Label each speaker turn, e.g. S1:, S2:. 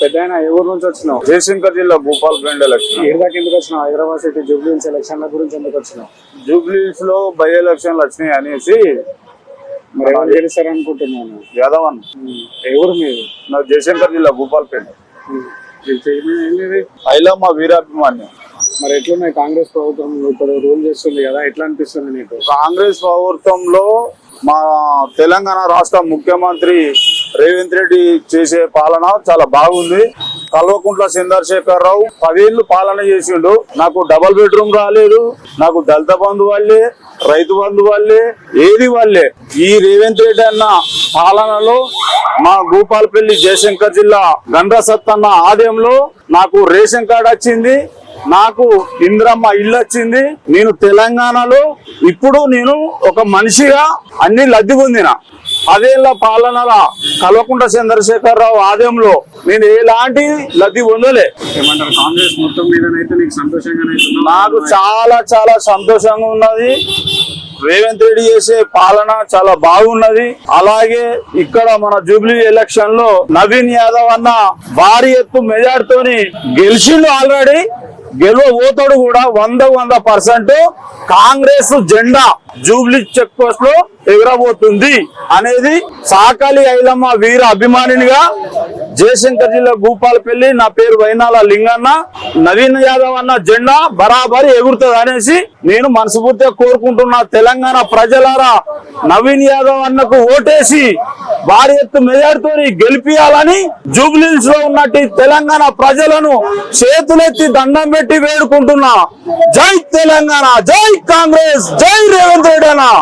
S1: పెద్ద ఆయన నుంచి వచ్చినావు?
S2: జయశంకర్ జిల్లా భూపాల్ ఫ్రెండ్ ఎలక్షన్
S1: ఎందుకు వచ్చినావు? హైదరాబాద్ సిటీ జూబ్లీహిల్స్ ఎలక్షన్ల గురించి ఎందుకు వచ్చినావు?
S2: జూబ్లీస్లో బై ఎలక్షన్లు వచ్చినాయి అనేసి
S1: మరి ఎవరు గెలుస్తారు అనుకుంటున్నాను
S2: యాదవ్ అన్న
S1: ఊరు మీరు
S2: నాకు జయశంకర్ జిల్లా భూపాల్ ఫ్రెండ్
S1: ఏంటిది?
S2: ఐలమ్మ వీరాభిమాన్యం
S1: మరి ఎట్లున్నాయి? కాంగ్రెస్ ప్రభుత్వం ఇప్పుడు రూల్ చేస్తుంది కదా ఎట్లా అనిపిస్తుంది నీకు?
S2: కాంగ్రెస్ ప్రభుత్వంలో మా తెలంగాణ రాష్ట్ర ముఖ్యమంత్రి రేవంత్ రెడ్డి చేసే పాలన చాలా బాగుంది. కల్వకుంట్ల చంద్రశేఖర్ రావు పదేళ్ళు పాలన చేసిండు. నాకు డబల్ బెడ్రూమ్ రాలేదు నాకు దళిత బంధు వాళ్ళే రైతు బంధు వాళ్ళే ఏది వాళ్ళే. ఈ రేవంత్ రెడ్డి అన్న పాలనలో మా భూపాలపల్లి జయశంకర్ జిల్లా గండ్ర సత్తన్న ఆలయంలో నాకు రేషన్ కార్డు వచ్చింది. నాకు ఇంద్రమ్మ ఇల్లు వచ్చింది. నేను తెలంగాణలో ఇప్పుడు నేను ఒక మనిషిగా అన్ని లబ్ధి పొందిన. పదేళ్ళ పాలనల కల్వకుంట్ల చంద్రశేఖర్ రావు ఆలయంలో నేను ఎలాంటి లబ్ధి పొందలే.
S1: ఏమంటారు? కాంగ్రెస్ మొత్తం మీదనైతే నీకు సంతోషంగానే అవుతుందా?
S2: నాకు చాలా చాలా సంతోషంగా ఉన్నది. రేవంత్ రెడ్డి చేసే పాలన చాలా బాగున్నది. అలాగే ఇక్కడ మన జూబ్లీ ఎలక్షన్లో నవీన్ యాదవ్ అన్న భారీ ఎత్తు మెజార్టీతోని గెలిచిండు ఆల్రెడీ. గెలవబోతాడు కూడా వంద వంద పర్సెంట్ కాంగ్రెస్ జెండా. జూబ్లీ చెక్ పోస్ట్లో ఎగురబోతుంది అనేది సాకలి ఐలమ్మ వీర అభిమానినిగా జయశంకర్ జిల్లా భూపాలపల్లి నా పేరు వైనాల లింగన్న నవీన్ యాదవ్ అన్న జెండా బరాబరి ఎగురుతుంది అనేసి నేను మనస్ఫూర్తిగా కోరుకుంటున్నా. తెలంగాణ ప్రజలారా నవీన్ యాదవ్ అన్నకు ఓటేసి భారీ ఎత్తు మెజార్టీతో గెలిపియాలని జూబ్లీస్లో ఉన్నట్టు తెలంగాణ ప్రజలను చేతులెత్తి దండం పెట్టి వేడుకుంటున్నా. జై తెలంగాణ జై కాంగ్రెస్ జై రేవంత్ రెడ్డి అన్న